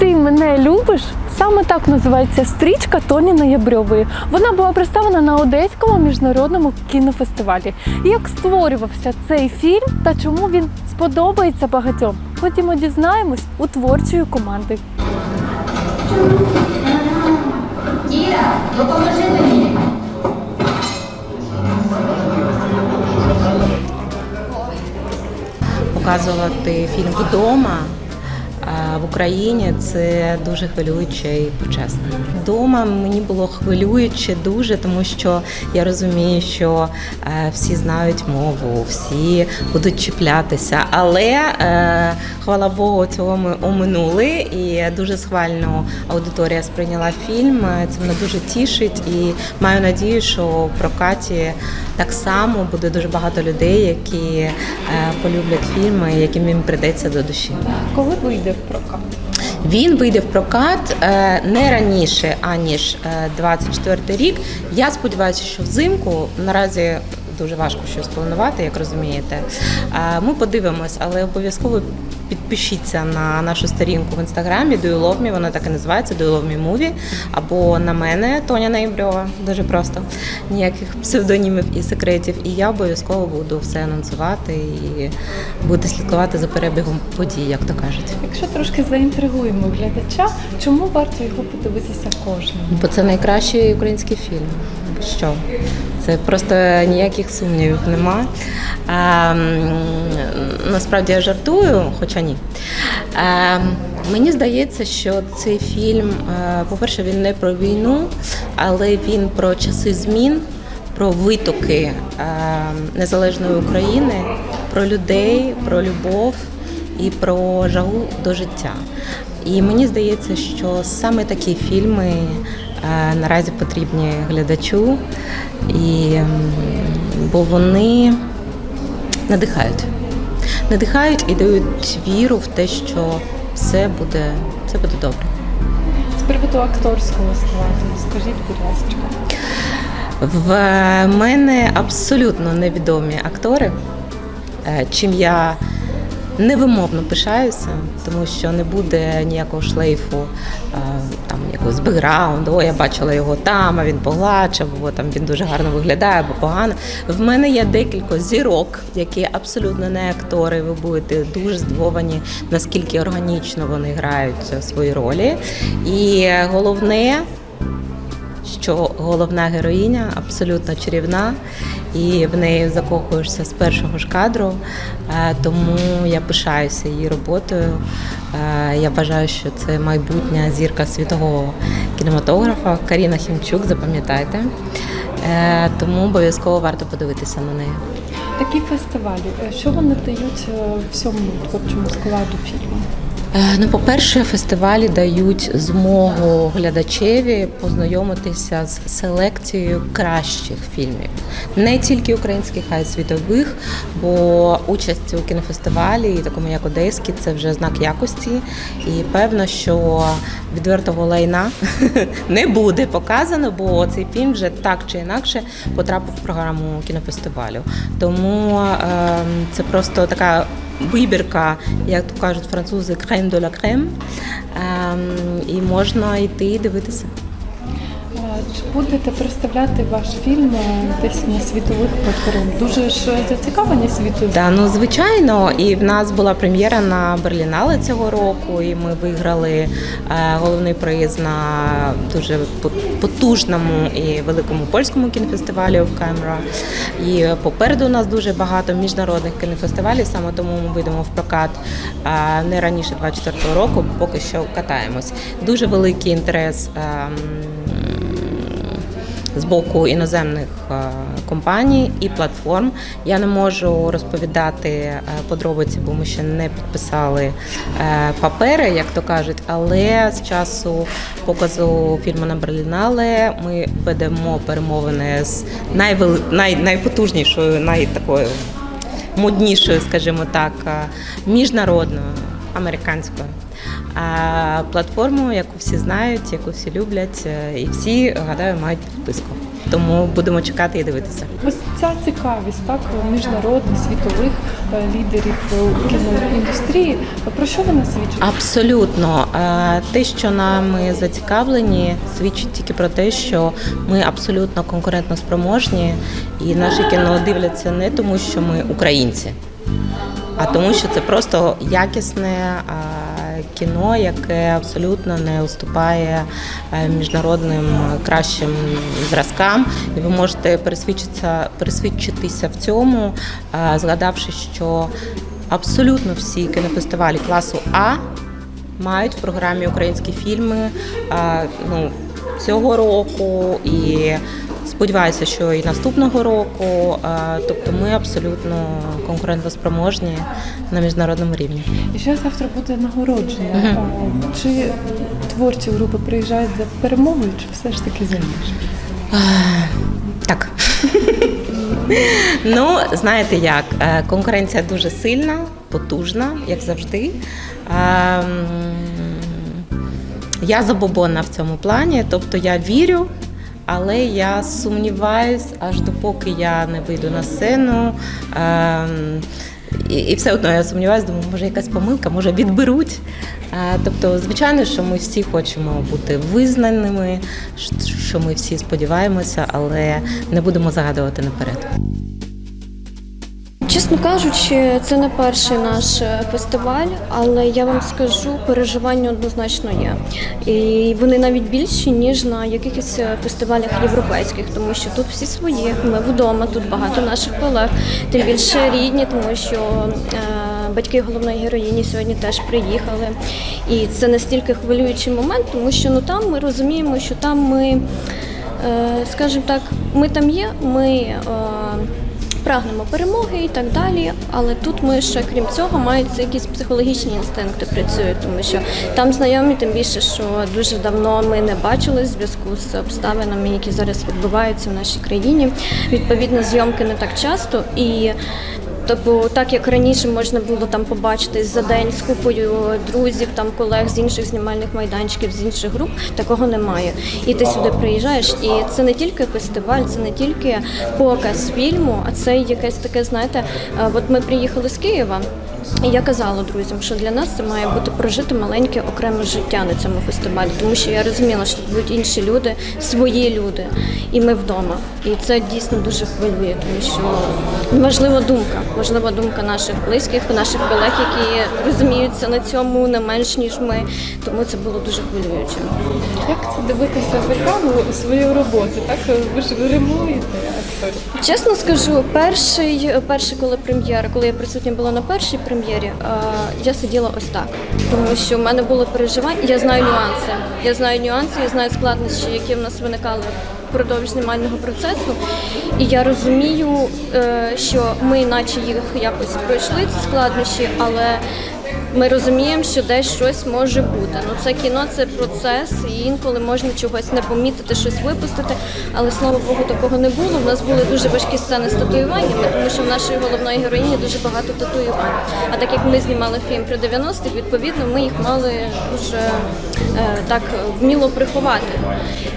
Ти мене любиш? Саме так називається стрічка Тоні Ноябрьової. Вона була представлена на Одеському міжнародному кінофестивалі. Як створювався цей фільм та чому він сподобається багатьом? Ходімо дізнаємось у творчої команди. Кіра, допоможи мені. показувати фільм вдома в Україні це дуже хвилююче і почесно. Вдома мені було хвилююче дуже, тому що я розумію, що е, всі знають мову, всі будуть чіплятися. Але е, хвала Богу, цього ми оминули, і дуже схвально аудиторія сприйняла фільм. Це мене дуже тішить і маю надію, що в прокаті так само буде дуже багато людей, які е, полюблять фільми, яким він прийдеться до душі. Коли вийде прокат? Він вийде в прокат е, не раніше аніж е, 24 рік. Я сподіваюся, що взимку наразі дуже важко щось планувати, як розумієте. Ми подивимось, але обов'язково підпишіться на нашу сторінку в інстаграмі Do You Love Me, вона так і називається Do You Love Me Movie, або на мене Тоня Ноябрьова. Дуже просто ніяких псевдонімів і секретів. І я обов'язково буду все анонсувати і буду слідкувати за перебігом подій, як то кажуть. Якщо трошки заінтригуємо глядача, чому варто його подивитися кожному? Бо це найкращий український фільм. Що? Це просто ніяких сумнівів нема. А, насправді я жартую, хоча ні. А, мені здається, що цей фільм, е, по-перше, він не про війну, але він про часи змін, про витоки е, незалежної України, про людей, про любов і про жагу до життя. І мені здається, що саме такі фільми е, наразі потрібні глядачу, і, бо вони надихають. Надихають і дають віру в те, що все буде, все буде добре. З приводу акторського складу, скажіть, будь ласка. В мене абсолютно невідомі актори, е, чим я невимовно пишаюся, тому що не буде ніякого шлейфу е, там якогось бекграунду. О, я бачила його там, а він погладшав, або там він дуже гарно виглядає, або погано. В мене є декілька зірок, які абсолютно не актори. Ви будете дуже здивовані, наскільки органічно вони грають свої ролі. І головне що головна героїня абсолютно чарівна, і в неї закохуєшся з першого ж кадру. Е, Тому я пишаюся її роботою. Е, Я вважаю, що це майбутня зірка світового кінематографа Каріна Хімчук, запам'ятайте. Е, Тому обов'язково варто подивитися на неї. Такі фестивалі, що вони дають всьому творчому складу фільму? Е, Ну, по-перше, фестивалі дають змогу глядачеві познайомитися з селекцією кращих фільмів, не тільки українських, а й світових. Бо участь у кінофестивалі, такому як Одеський, це вже знак якості. І певно, що відвертого лайна не буде показано, бо цей фільм вже так чи інакше потрапив в програму кінофестивалю. Тому ем, це просто така вибірка, як то кажуть французи, крем до ла crème. Ем, і можна йти дивитися. Чи будете представляти ваш фільм десь на світових платформах? Дуже ж зацікавлені світу. Да, ну звичайно, і в нас була прем'єра на Берлінале цього року, і ми виграли е, головний приз на дуже по- потужному і великому польському кінофестивалі в Камера. І попереду у нас дуже багато міжнародних кінофестивалів, саме тому ми вийдемо в прокат е, не раніше 24-го року, поки що катаємось. Дуже великий інтерес. З боку іноземних е, компаній і платформ. Я не можу розповідати е, подробиці, бо ми ще не підписали е, папери, як то кажуть. Але з часу показу фільму на Берлінале ми ведемо перемовини з найвели... най... найпотужнішою, найтакою моднішою, скажімо так, міжнародною американською. е, Платформою, яку всі знають, яку всі люблять, е, і всі, гадаю, мають підписку. Тому будемо чекати і дивитися. Ось ця цікавість так міжнародних світових е, лідерів кіноіндустрії. Про що вона свідчить? Абсолютно, Е, те, що нами зацікавлені, свідчить тільки про те, що ми абсолютно конкурентно спроможні, і наше кіно дивляться не тому, що ми українці, а тому, що це просто якісне кіно, яке абсолютно не уступає е, міжнародним кращим зразкам. І ви можете пересвідчитися, пересвідчитися в цьому, е, згадавши, що абсолютно всі кінофестивалі класу А мають в програмі українські фільми ну, цього року і сподіваюся, що і наступного року. А, Тобто ми абсолютно конкурентоспроможні на міжнародному рівні. І ще завтра буде нагородження. Мгм. А, Чи творчі групи приїжджають за перемогою, чи все ж таки за іншим? Так. ну, знаєте як, е, конкуренція дуже сильна, потужна, як завжди. Ем, Я забобонна в цьому плані, тобто я вірю, але я сумніваюсь, аж допоки я не вийду на сцену. Ем, І, і все одно я сумніваюся, думаю, може якась помилка, може відберуть. Е, Тобто, звичайно, що ми всі хочемо бути визнаними, що ми всі сподіваємося, але не будемо загадувати наперед. Чесно кажучи, це не перший наш е, фестиваль, але я вам скажу, переживання однозначно є. І вони навіть більші, ніж на якихось е, фестивалях європейських, тому що тут всі свої, ми вдома, тут багато наших колег, тим більше рідні, тому що е, батьки головної героїні сьогодні теж приїхали. І це настільки хвилюючий момент, тому що ну там ми розуміємо, що там ми, скажімо так, ми там є, ми. Прагнемо перемоги і так далі. Але тут ми ще крім цього маються якісь психологічні інстинкти працюють, тому що там знайомі, тим більше, що дуже давно ми не бачили зв'язку з обставинами, які зараз відбуваються в нашій країні. Відповідно, зйомки не так часто і. Тобто, так як раніше можна було там побачити за день з купою друзів, там колег з інших знімальних майданчиків, з інших груп, такого немає. І ти сюди приїжджаєш, і це не тільки фестиваль, це не тільки показ фільму, а це якесь таке, знаєте, е, от ми приїхали з Києва. І я казала друзям, що для нас це має бути прожити маленьке окреме життя на цьому фестивалі, тому що я розуміла, що тут будуть інші люди, свої люди, і ми вдома. І це дійсно дуже хвилює, тому що важлива думка, важлива думка наших близьких, наших колег, які розуміються на цьому не менш ніж ми. Тому це було дуже хвилююче. Як це дивитися з екрану свою роботу? Так ви ж акторів. Чесно скажу, перший, перший коли прем'єра, коли я присутня була на першій прем'єрі, е, я сиділа ось так, тому що в мене було переживання. Я знаю нюанси. Я знаю нюанси, я знаю складнощі, які в нас виникали впродовж знімального процесу. І я розумію, е, що ми, наче їх якось пройшли ці складнощі, але ми розуміємо, що десь щось може бути. Ну це кіно, це процес, і інколи можна чогось не помітити, щось випустити. Але слава Богу, такого не було. У нас були дуже важкі сцени з татуюваннями, тому що в нашої головної героїні дуже багато татуювань. А так як ми знімали фільм про 90-х, відповідно, ми їх мали дуже е, так вміло приховати.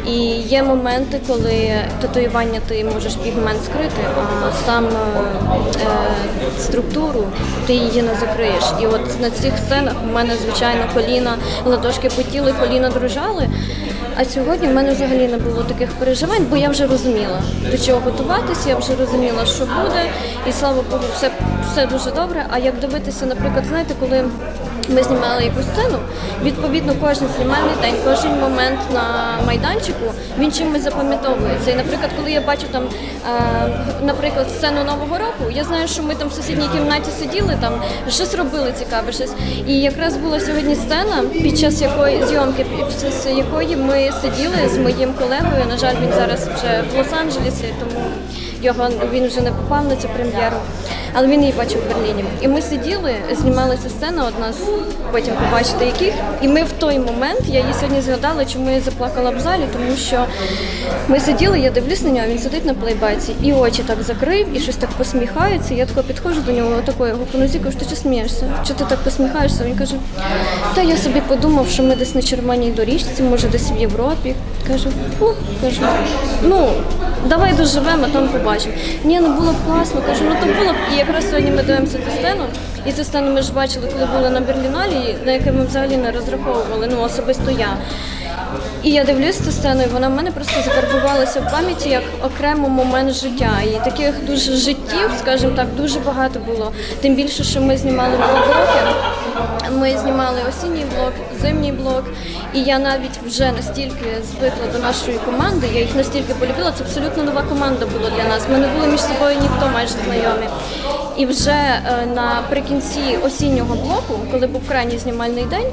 І є моменти, коли татуювання ти можеш пігмент скрити, а сам е, структуру ти її не закриєш. І от на цих сценах у мене, звичайно, коліна, ладошки потіли, коліна дружали. А сьогодні в мене взагалі не було таких переживань, бо я вже розуміла, до чого готуватися, я вже розуміла, що буде, і слава Богу, все, все дуже добре. А як дивитися, наприклад, знаєте, коли ми знімали якусь сцену, відповідно, кожен знімальний день, кожен момент на майданчику він чимось запам'ятовується. І, наприклад, коли я бачу там, е, наприклад, сцену Нового року, я знаю, що ми там в сусідній кімнаті сиділи, там щось робили цікаве, щось. І якраз була сьогодні сцена, під час якої зйомки, під час якої ми сиділи з моїм колегою. На жаль, він зараз вже в Лос-Анджелесі, тому його він вже не попав на цю прем'єру. Але він її бачив в Берліні. І ми сиділи, знімалася сцена, одна з потім побачите яких. І ми в той момент, я її сьогодні згадала, чому я заплакала в залі, тому що ми сиділи, я дивлюсь на нього, він сидить на плейбаці, і очі так закрив, і щось так посміхається. Я тако підходжу до нього, такою його по нозі, кажу, ти чи смієшся? Чи ти так посміхаєшся? Він каже, та я собі подумав, що ми десь на червоній доріжці, може десь в Європі. Кажу, кажу, ну. Давай доживемо, там побачимо. Ні, ну було б класно. Кажу, ну то було б. І якраз сьогодні ми дивимося цю сцену. І цю сцену ми ж бачили, коли були на Берліналі, на яке ми взагалі не розраховували, ну особисто я. І я дивлюсь цю сцену, і вона в мене просто закарбувалася в пам'яті як окремо момент життя. І таких дуже життів, скажімо так, дуже багато було. Тим більше, що ми знімали два. Ми знімали осінній блок, зимній блок, і я навіть вже настільки звикла до нашої команди, я їх настільки полюбила. Це абсолютно нова команда була для нас. Ми не були між собою ніхто майже знайомі. І вже е, наприкінці осіннього блоку, коли був крайній знімальний день,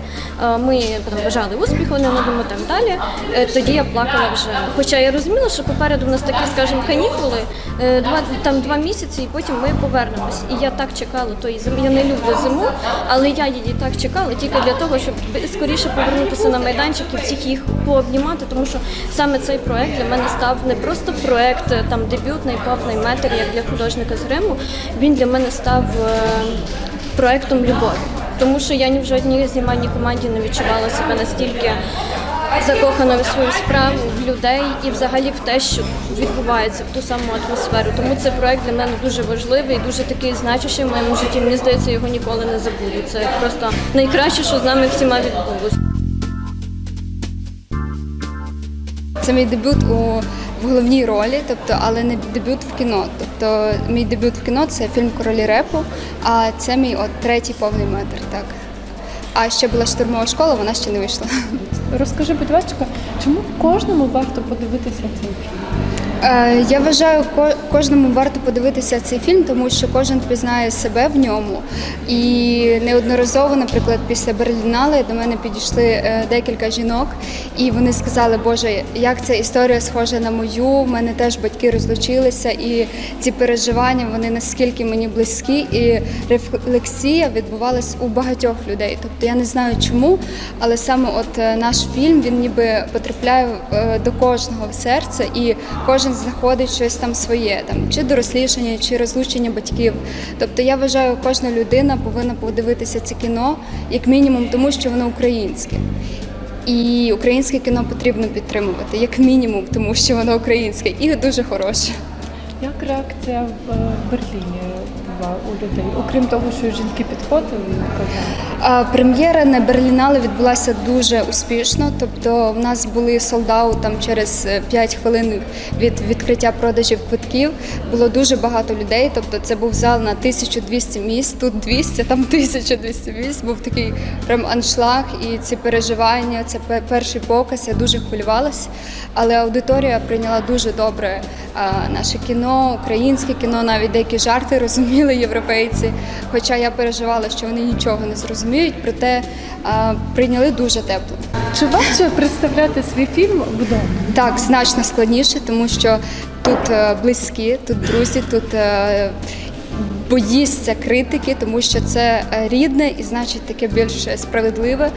е, ми там бажали успіху не надому так далі. Е, Тоді я плакала вже. Хоча я розуміла, що попереду в нас такі, скажімо, канікули, два там два місяці, і потім ми повернемось. І я так чекала тої зими. Я не люблю зиму, але я її так чекала тільки для того, щоб скоріше повернутися на майданчик і всіх їх пообнімати, тому що саме цей проект для мене став не просто проект там дебютний, повний метр, як для художника з Гриму. Він для мене став е, проектом любові. Тому що я ні в жодній знімальній команді не відчувала себе настільки закоханою в свою справу, в людей і взагалі в те, що відбувається в ту саму атмосферу. Тому цей проект для мене дуже важливий і дуже такий значущий в моєму житті. Мені здається, його ніколи не забуду. Це просто найкраще, що з нами всіма відбулося. Це мій дебют у в головній ролі, тобто, але не дебют в кіно. Тобто, мій дебют в кіно це фільм Королі репу, а це мій от третій повний метр. Так. А ще була штурмова школа, вона ще не вийшла. Розкажи, будь ласка, чому кожному варто подивитися цей фільм? Е, Я вважаю, ко- кожному варто подивитися цей фільм, тому що кожен пізнає себе в ньому. І неодноразово, наприклад, після Берлінале до мене підійшли е, декілька жінок, і вони сказали, Боже, як ця історія схожа на мою. В мене теж батьки розлучилися, і ці переживання вони наскільки мені близькі, і рефлексія відбувалась у багатьох людей. Тобто я не знаю чому, але саме от е, наш фільм він ніби потрапляє до кожного в серце, і кожен знаходить щось там своє, там чи дорослішання, чи розлучення батьків. Тобто я вважаю, кожна людина повинна подивитися це кіно як мінімум, тому що воно українське. І українське кіно потрібно підтримувати, як мінімум, тому що воно українське і дуже хороше. Як реакція в е, Берліні була у людей? Окрім того, що жінки підходили і Прем'єра на Берлінале відбулася дуже успішно. Тобто, в нас були солдат там через 5 хвилин від відкриття продажів квитків. Було дуже багато людей. Тобто, це був зал на 1200 місць. Тут 200, там 1200 місць. Був такий прям аншлаг, і ці переживання. Це перший показ. Я дуже хвилювалася, але аудиторія прийняла дуже добре наше кіно, українське кіно, навіть деякі жарти розуміли європейці. Хоча я переживала, що вони нічого не зрозуміють, проте а, прийняли дуже тепло. Чи важче представляти свій фільм вдома? Так, значно складніше, тому що тут е, близькі, тут друзі, тут е, боїшся критики, тому що це е, рідне і значить таке більш справедливе.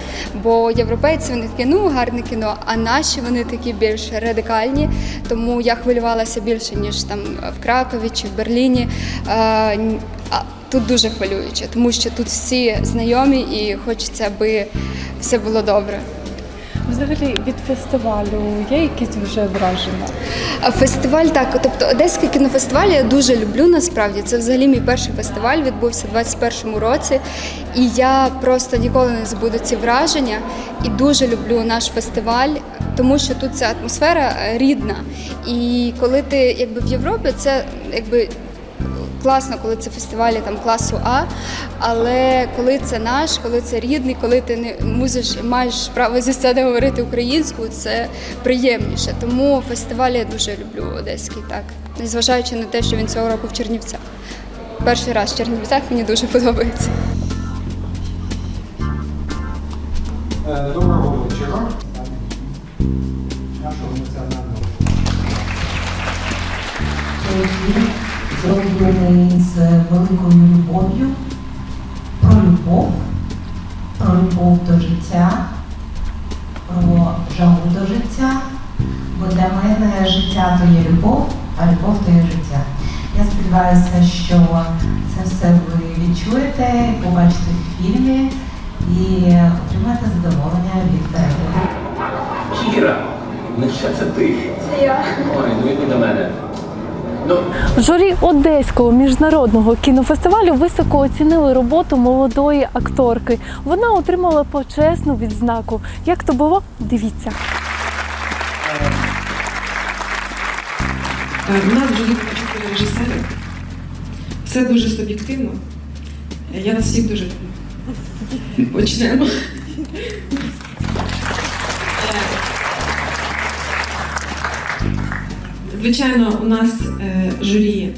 Бо європейці вони такі, ну гарне кіно, а наші вони такі більш радикальні. Тому я хвилювалася більше ніж там в Кракові чи в Берліні. Е, а Тут дуже хвилююче, тому що тут всі знайомі і хочеться, аби все було добре. Взагалі від фестивалю є якісь вже враження? Фестиваль так, тобто Одеський кінофестиваль я дуже люблю насправді. Це взагалі мій перший фестиваль, відбувся у 21-му році. І я просто ніколи не забуду ці враження. І дуже люблю наш фестиваль, тому що тут ця атмосфера е, рідна. І коли ти якби в Європі, це якби. Класно, коли це фестивалі там класу А, але коли це наш, коли це рідний, коли ти не мусиш маєш право зі сцени говорити українською, це приємніше. Тому фестиваль я дуже люблю одеський, так незважаючи на те, що він цього року в Чернівцях. Перший раз в Чернівцях мені дуже подобається. Е, Доброго вечора. Нашого національного зроблений з великою любов'ю про любов, про любов до життя, про жагу до життя. Бо для мене життя то є любов, а любов то є життя. Я сподіваюся, що це все ви відчуєте, побачите в фільмі і отримаєте задоволення від перегляду. Кіра, невже це ти? це я. Ой, ну іди до мене. Ну, Журі Одеського міжнародного кінофестивалю високо оцінили роботу молодої акторки. Вона отримала почесну відзнаку. Як то було? Дивіться. Е, У нас вже чотири режисери. Все дуже суб'єктивно. Е, Я вас всіх дуже люблю. Почнемо. Звичайно, у нас е, журі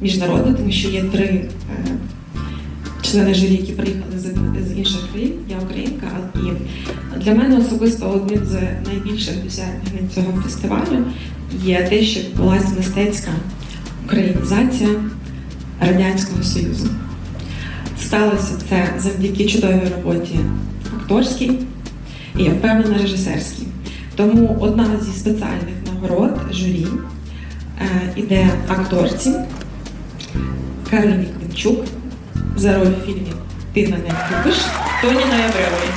міжнародне, тому що є три е, члени журі, які приїхали з, інших країн. Я українка, а- і для мене особисто одним з найбільших досягнень цього фестивалю є те, що відбулася мистецька українізація Радянського Союзу. Сталося це завдяки чудовій роботі акторській і впевнена режисерській. Тому одна зі спеціальних нагород журі іде акторці Кароліні Климчук за роль в фільмі Ти мене любиш Тоні Ноябревої.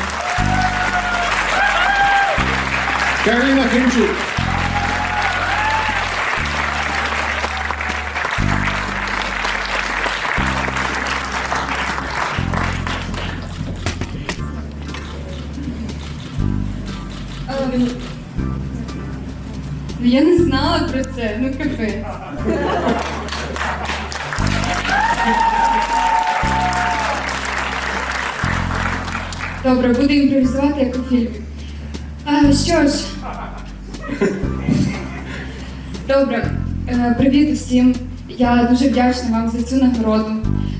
Кароліна Химчук. Це, ну капець. Добре, буду імпровізувати як у фільмі. А, що ж. Добре, е, привіт усім. Я дуже вдячна вам за цю нагороду,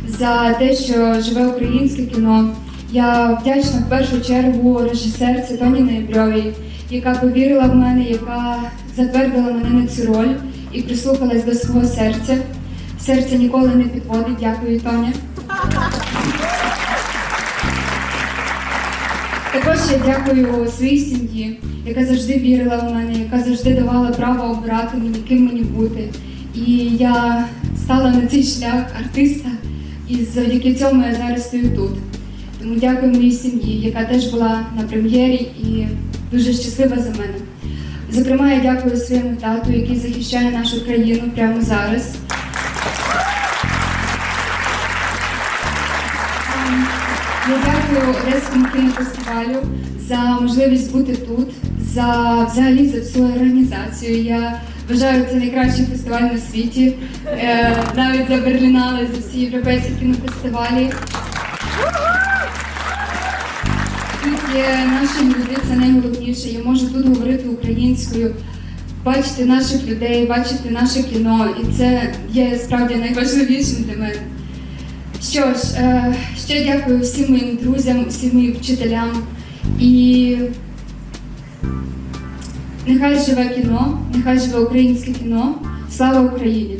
за те, що живе українське кіно. Я вдячна в першу чергу режисерці Тоні Ноябрьовій, яка повірила в мене, яка затвердила мене на цю роль і прислухалась до свого серця. Серце ніколи не підводить. Дякую, Тоня. Також я дякую своїй сім'ї, яка завжди вірила в мене, яка завжди давала право обирати мені, ким мені бути. І я стала на цей шлях артиста, і завдяки цьому я зараз стою тут. Тому дякую моїй сім'ї, яка теж була на прем'єрі і дуже щаслива за мене. Зокрема, я дякую своєму тату, який захищає нашу країну прямо зараз. Я дякую Одеському кінофестивалю за можливість бути тут, за взагалі за всю організацію. Я вважаю це найкращий фестиваль на світі, е, навіть за Берлінале, за всі європейські кінофестивалі. Є наші люди, це найголовніше. Я можу тут говорити українською, бачити наших людей, бачити наше кіно, і це є справді найважливішим для мене. Що ж, е, ще дякую всім моїм друзям, всім моїм вчителям. І нехай живе кіно, нехай живе українське кіно. Слава Україні!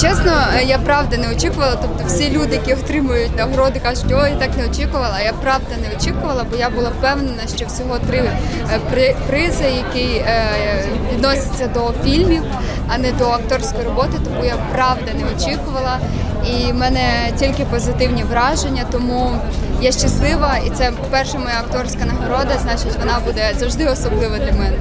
Чесно, е, я правда не очікувала. Тобто всі люди, які отримують нагороди, кажуть, ой, так не очікувала. Я правда не очікувала, бо я була впевнена, що всього три е, призи, які е, відносяться до фільмів, а не до акторської роботи. Тому я правда не очікувала. І в мене тільки позитивні враження, тому я щаслива, і це перша моя акторська нагорода, значить вона буде завжди особлива для мене.